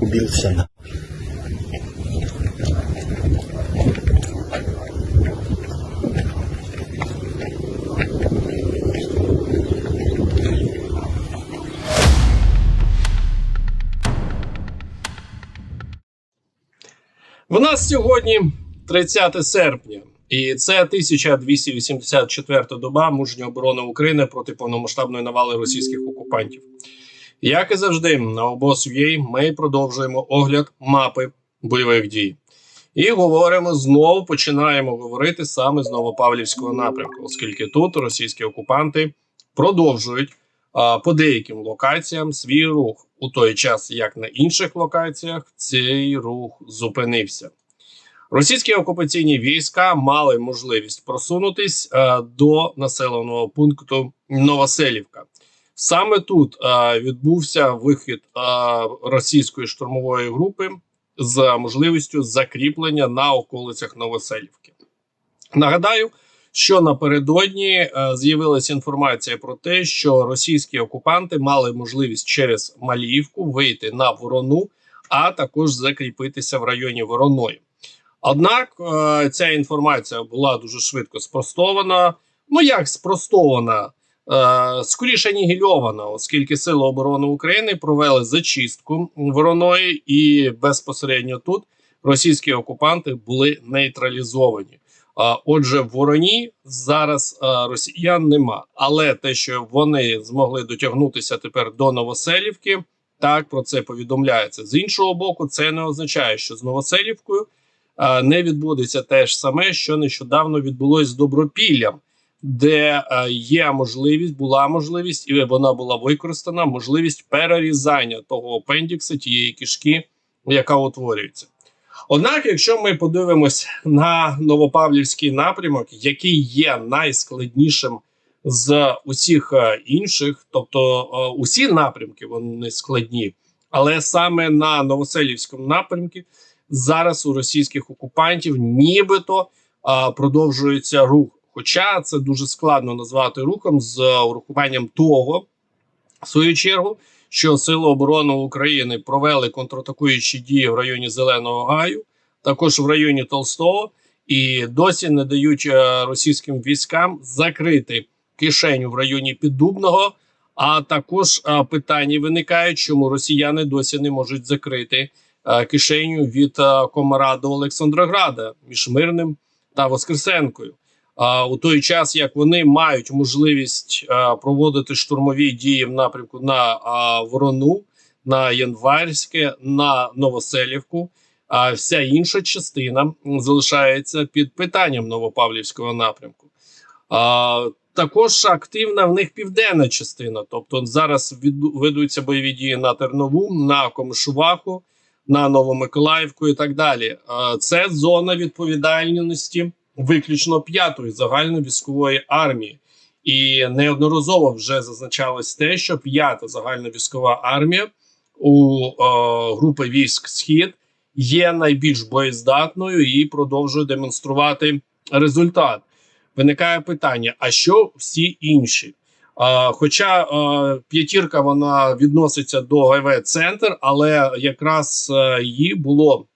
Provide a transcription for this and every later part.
Убился. В нас сьогодні 30 серпня, і це 1284 доба мужньої оборони України проти повномасштабної навали російських окупантів. Як і завжди, на обоз.ua ми продовжуємо огляд мапи бойових дій. І говоримо знову починаємо говорити саме з Новопавлівського напрямку, оскільки тут російські окупанти продовжують а, по деяким локаціям свій рух у той час, як на інших локаціях цей рух зупинився. Російські окупаційні війська мали можливість просунутись е, до населеного пункту Новоселівка. Саме тут е, відбувся вихід е, російської штурмової групи з можливістю закріплення на околицях Новоселівки. Нагадаю, що напередодні е, з'явилася інформація про те, що російські окупанти мали можливість через Маліївку вийти на ворону, а також закріпитися в районі Вороної. Однак е, ця інформація була дуже швидко спростована. Ну як спростована? Е, скоріше анігільована, оскільки Сили оборони України провели зачистку вороної, і безпосередньо тут російські окупанти були нейтралізовані. Отже, в вороні зараз а, росіян нема. Але те, що вони змогли дотягнутися тепер до Новоселівки, так про це повідомляється. З іншого боку, це не означає, що з Новоселівкою не відбудеться те ж саме, що нещодавно відбулось з Добропіллям, де є можливість, була можливість, і вона була використана можливість перерізання того апендікса, тієї кишки, яка утворюється. Однак, якщо ми подивимось на Новопавлівський напрямок, який є найскладнішим з усіх е, інших, тобто е, усі напрямки вони складні, але саме на Новоселівському напрямку зараз у російських окупантів нібито е, продовжується рух. Хоча це дуже складно назвати рухом з урахуванням того, в свою чергу, що Сили оборони України провели контратакуючі дії в районі Зеленого Гаю, також в районі Толстого, і досі не дають е, російським військам закрити кишеню в районі Піддубного. А також е, питання виникають, чому росіяни досі не можуть закрити кишеню від е, Комара до Олександрограда між Мирним та Воскресенкою. У той час як вони мають можливість проводити штурмові дії в напрямку на Ворону, на Январське, на Новоселівку, а вся інша частина залишається під питанням Новопавлівського напрямку. Також активна в них південна частина. Тобто зараз ведуться бойові дії на Тернову, на Комишуваху, на Новомиколаївку і так далі. Це зона відповідальності виключно п'ятої загальновійськової армії. І неодноразово вже зазначалось те, що п'ята загальновійськова армія у е, групи військ Схід є найбільш боєздатною і продовжує демонструвати результат. Виникає питання: а що всі інші? Хоча п'ятірка вона відноситься до ГВ центр, але якраз е, її було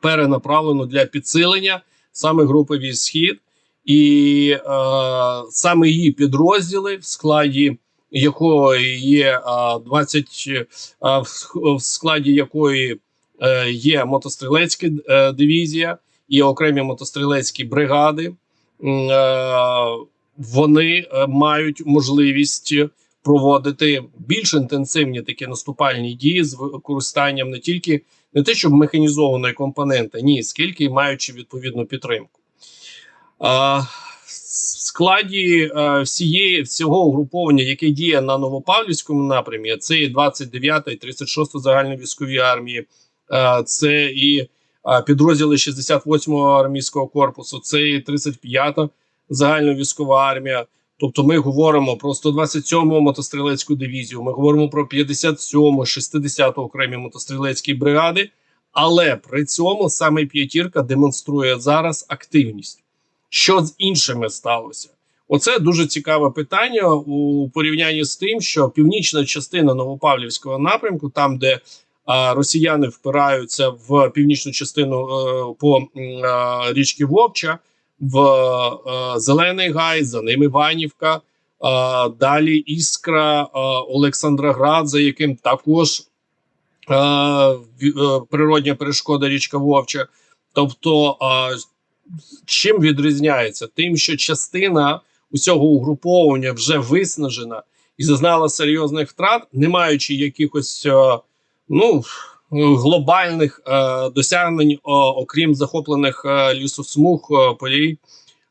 перенаправлено для підсилення саме групи військ Схід, і е, саме її підрозділи, в складі якої є е, 20, е, в, складі якої е, є мотострілецька дивізія і окремі мотострілецькі бригади, вони е, мають можливість проводити більш інтенсивні такі наступальні дії з використанням не тільки не те, щоб механізованої компоненти, ні, скільки маючи відповідну підтримку. А, складі е, всієї всього угруповання, яке діє на Новопавлівському напрямі, це і 29-та і 36-та загальновійськові армії, е, це і е, підрозділи 68-го армійського корпусу, це і 35-та загальновійськова армія. Тобто ми говоримо про 127-му мотострілецьку дивізію, ми говоримо про 57-му, 60-ту окремі мотострілецькі бригади, але при цьому саме п'ятірка демонструє зараз активність. Що з іншими сталося? Оце дуже цікаве питання у порівнянні з тим, що північна частина Новопавлівського напрямку, там де а, росіяни впираються в північну частину е, по м, а, річки Вовча, в е, Зелений Гай, за ним Іванівка, е, далі Іскра, е, Олександроград, за яким також е, е, природня перешкода річка Вовча. Тобто, е, чим відрізняється? Тим, що частина усього угруповання вже виснажена і зазнала серйозних втрат, не маючи якихось е, ну, глобальних е, досягнень, о, окрім захоплених е, лісосмуг, е, полей.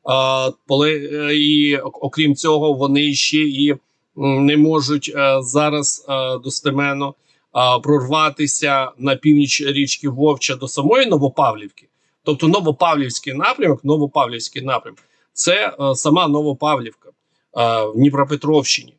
Е, поле, е, і окрім цього, вони ще і не можуть е, зараз е, достеменно е, прорватися на північ річки Вовча до самої Новопавлівки. Тобто Новопавлівський напрямок, Новопавлівський напрямок це е, сама Новопавлівка е, в Дніпропетровщині.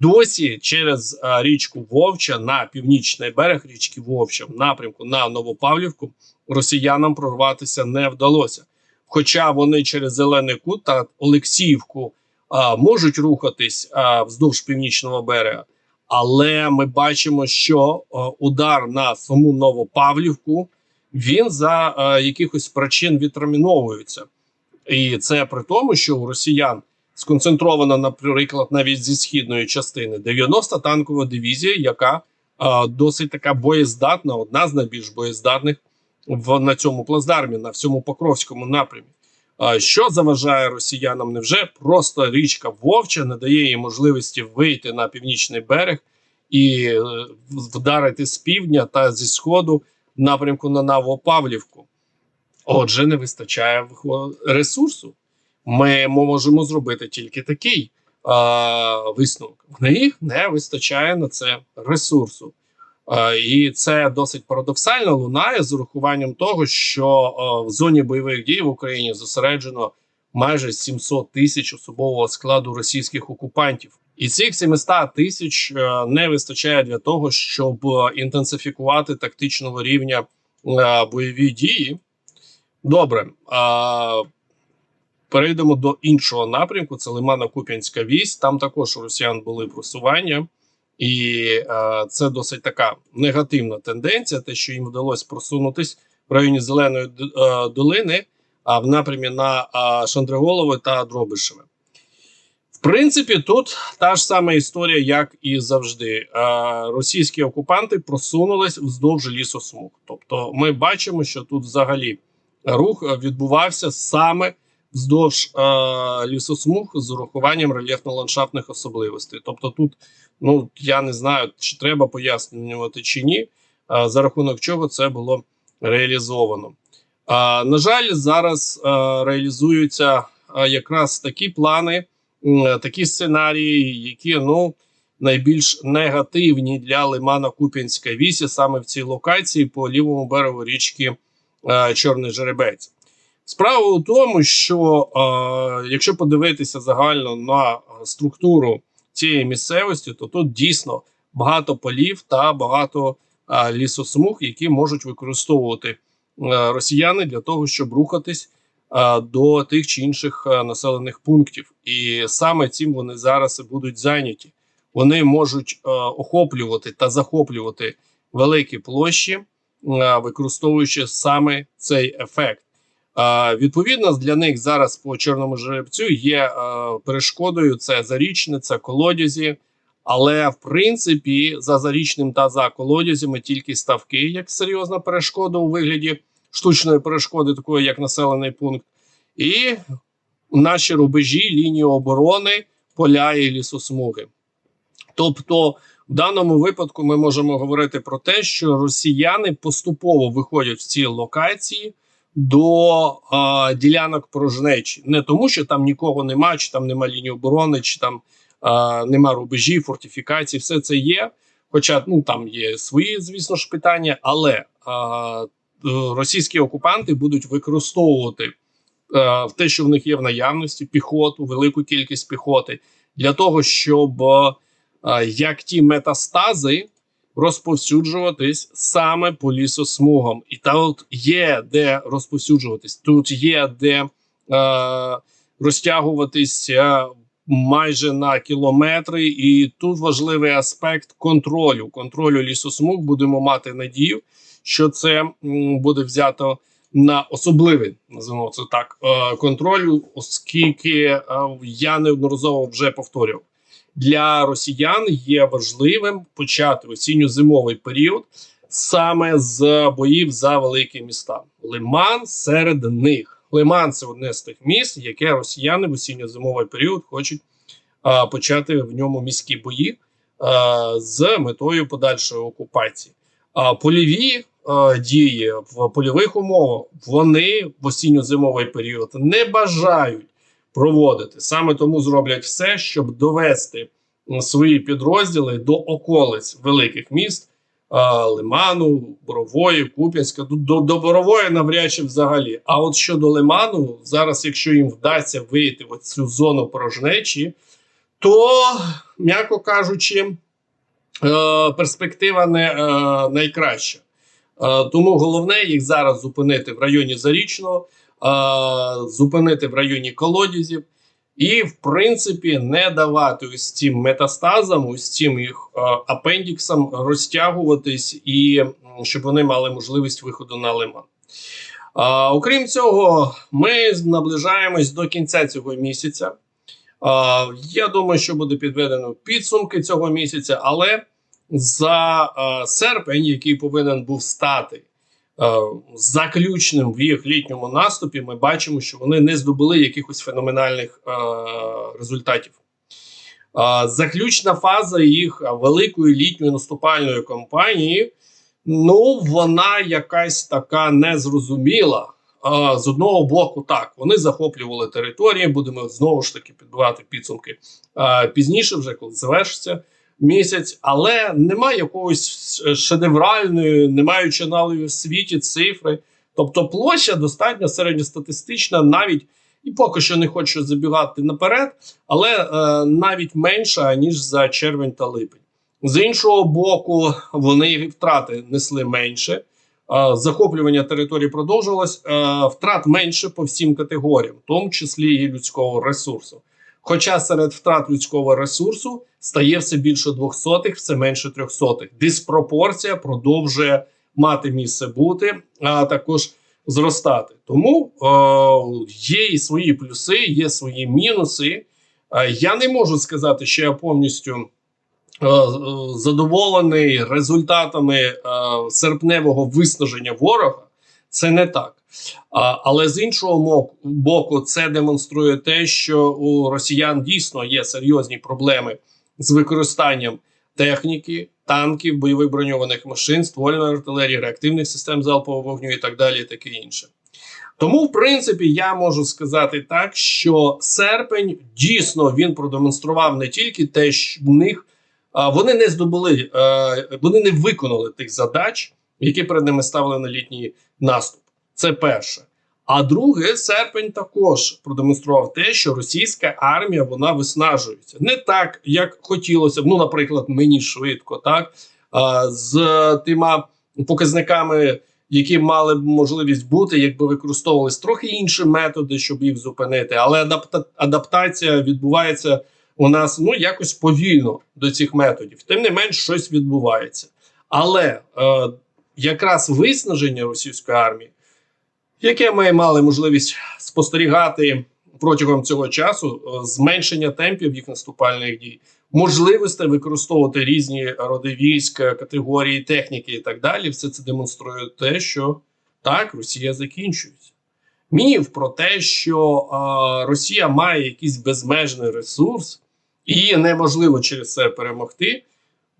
Досі через е, річку Вовча на північний берег річки Вовча в напрямку на Новопавлівку росіянам прорватися не вдалося. Хоча вони через Зелений Кут та Олексіївку а, можуть рухатись а, вздовж північного берега, але ми бачимо, що а, удар на саму Новопавлівку він за а, якихось причин відтерміновується. І це при тому, що у росіян сконцентрована, наприклад, навіть зі східної частини 90 танкова дивізія, яка а, досить така боєздатна, одна з найбільш боєздатних в на цьому плацдармі, на всьому Покровському напрямі. А що заважає росіянам? Невже просто річка Вовча не дає їм можливості вийти на північний берег і е, вдарити з півдня та зі сходу напрямку на Новопавлівку? Отже, не вистачає ресурсу. Ми можемо зробити тільки такий а, висновок. В них не вистачає на це ресурсу. Е, І це досить парадоксально лунає з урахуванням того, що е, в зоні бойових дій в Україні зосереджено майже 700 тисяч особового складу російських окупантів, і цих 700 тисяч е, не вистачає для того, щоб інтенсифікувати тактичного рівня е, бойові дії. Добре, а, перейдемо до іншого напрямку. Це Лимано-Куп'янська вісь. Там також у росіян були просування. І е, це досить така негативна тенденція, те, що їм вдалося просунутись в районі Зеленої е, долини, а в напрямі на е, Шандриголове та Дробишеве. В принципі, тут та ж сама історія, як і завжди. Е, російські окупанти просунулись вздовж лісосмуг. Тобто, ми бачимо, що тут взагалі рух е, відбувався саме вздовж е, лісосмуг з урахуванням рельєфно-ландшафтних особливостей. Тобто, тут ну я не знаю, чи треба пояснювати чи ні, а, за рахунок чого це було реалізовано. А, на жаль, зараз а, реалізуються а, якраз такі плани, м, такі сценарії, які ну найбільш негативні для Лимана Куп'янська вісі саме в цій локації по лівому берегу річки а, Чорний Жеребець. Справа у тому, що е, якщо подивитися загально на структуру цієї місцевості, то тут дійсно багато полів та багато а, лісосмуг, які можуть використовувати е, росіяни для того, щоб рухатись а, до тих чи інших а, населених пунктів. І саме цим вони зараз будуть зайняті. Вони можуть е, охоплювати та захоплювати великі площі, е, використовуючи саме цей ефект. Відповідно, для них зараз по чорному жеребцю є е, перешкодою це зарічне, це колодязі. Але в принципі, за зарічним та за колодязями тільки ставки як серйозна перешкода у вигляді штучної перешкоди, такої як населений пункт, і наші рубежі, лінії оборони, поля і лісосмуги. Тобто, в даному випадку ми можемо говорити про те, що росіяни поступово виходять в ці локації до е, ділянок порожнечі. Не тому, що там нікого нема, чи там нема лінії оборони, чи там е, нема рубежів, фортифікацій, все це є. Хоча ну там є свої, звісно ж, питання, але е, російські окупанти будуть використовувати е, те, що в них є в наявності, піхоту, велику кількість піхоти, для того, щоб е, як ті метастази розповсюджуватись саме по лісосмугам. І тут є де розповсюджуватись, тут є де е, розтягуватися майже на кілометри, і тут важливий аспект контролю. Контролю лісосмуг будемо мати надію, що це буде взято на особливий називаємо це так е, контроль, оскільки е, я неодноразово вже повторював. Для росіян є важливим почати осінньо-зимовий період саме з боїв за великі міста. Лиман серед них. Лиман це одне з тих міст, яке росіяни в осінньо-зимовий період хочуть а, почати в ньому міські бої а, з метою подальшої окупації. А польові а, дії в польових умовах вони в осінньо-зимовий період не бажають проводити. Саме тому зроблять все, щоб довести свої підрозділи до околиць великих міст. Лиману, Борової, Куп'янська, до, до, Борової навряд чи взагалі. А от щодо Лиману, зараз, якщо їм вдасться вийти в цю зону порожнечі, то, м'яко кажучи, е, перспектива не е, найкраща. Е, тому головне їх зараз зупинити в районі Зарічного, зупинити в районі колодязів. І, в принципі, не давати ось цим метастазам, ось цим їх апендіксам розтягуватись, і щоб вони мали можливість виходу на лиман. А, окрім цього, ми наближаємось до кінця цього місяця. А, я думаю, що буде підведено підсумки цього місяця, але за е, серпень, який повинен був стати заключним в їх літньому наступі, ми бачимо, що вони не здобули якихось феноменальних е, результатів. Е, заключна фаза їх е, великої літньої наступальної кампанії. Ну, вона якась така незрозуміла. З одного боку, так, вони захоплювали території, будемо знову ж таки підбивати підсумки пізніше, вже коли завершиться місяць, але немає якоїсь шедевральної, не маючи аналогів в світі цифри. Тобто площа достатньо середньостатистична, навіть і поки що не хочу забігати наперед, але е, навіть менша ніж за червень та липень. З іншого боку, вони втрати несли менше. Е, Захоплювання території продовжувалось, е, втрат менше по всім категоріям, в тому числі і людського ресурсу. Хоча серед втрат людського ресурсу стає все більше двохсотих, все менше трьохсотих. Диспропорція продовжує мати місце бути, а також зростати. Тому е, є і свої плюси, є свої мінуси. Е, я не можу сказати, що я повністю е, задоволений результатами е, серпневого виснаження ворога. Це не так. А, але з іншого боку, це демонструє те, що у росіян дійсно є серйозні проблеми з використанням техніки, танків, бойових броньованих машин, ствольної артилерії, реактивних систем залпового вогню і так далі, і таке інше. Тому, в принципі, я можу сказати так, що серпень дійсно він продемонстрував не тільки те, що в них вони не здобули, е, вони не виконали тих задач, які перед ними ставили на літній наступ. Це перше. А друге, серпень також продемонстрував те, що російська армія вона виснажується не так, як хотілося б. Ну, наприклад, мені швидко, так з тима показниками, які мали б можливість бути, якби використовувались трохи інші методи, щоб їх зупинити. Але адапта- адаптація відбувається у нас ну якось повільно до цих методів. Тим не менш, щось відбувається. Але е, якраз виснаження російської армії, яке ми мали можливість спостерігати протягом цього часу, е, зменшення темпів їх наступальних дій, можливості використовувати різні роди військ, категорії техніки і так далі, все це демонструє те, що так, Росія закінчується. Міф про те, що е, Росія має якийсь безмежний ресурс, і неможливо через це перемогти.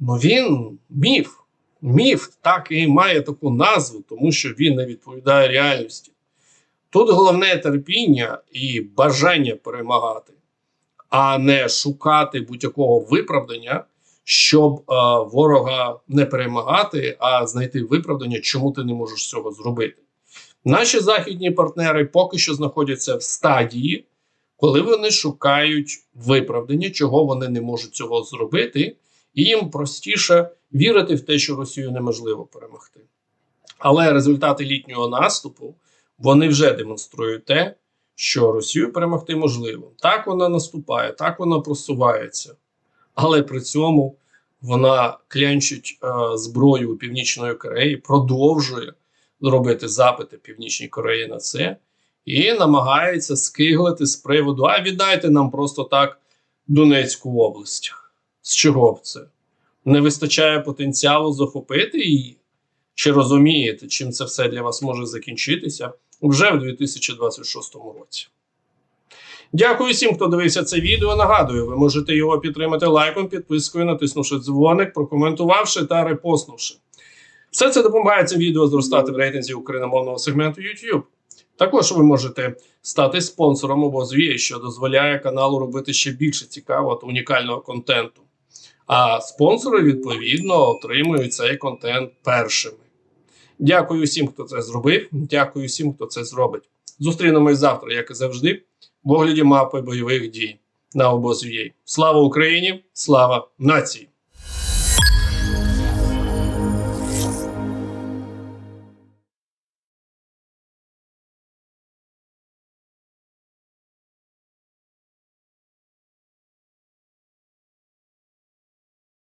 Ну він міф. Міф так і має таку назву, тому що він не відповідає реальності. Тут головне терпіння і бажання перемагати, а не шукати будь-якого виправдання, щоб е, ворога не перемагати, а знайти виправдання, чому ти не можеш цього зробити. Наші західні партнери поки що знаходяться в стадії, коли вони шукають виправдання, чого вони не можуть цього зробити, і їм простіше вірити в те, що Росію неможливо перемогти. Але результати літнього наступу вони вже демонструють те, що Росію перемогти можливо. Так вона наступає, так вона просувається, але при цьому вона клянчить е, зброю у Північної Кореї, продовжує робити запити Північній Кореї на це і намагається скиглити з приводу: а віддайте нам просто так Донецьку область. З чого б це? Не вистачає потенціалу захопити її? Чи розумієте, чим це все для вас може закінчитися вже в 2026 році? Дякую всім, хто дивився це відео. Нагадую, ви можете його підтримати лайком, підпискою, натиснувши дзвоник, прокоментувавши та репостнувши. Все це допомагає цим відео зростати в рейтинзі україномовного сегменту YouTube. Також ви можете стати спонсором обозвії, що дозволяє каналу робити ще більше цікавого та унікального контенту. А спонсори, відповідно, отримують цей контент першими. Дякую всім, хто це зробив. Дякую всім, хто це зробить. Зустрінемось завтра, як і завжди, в огляді мапи бойових дій на обозвій. Слава Україні! Слава нації!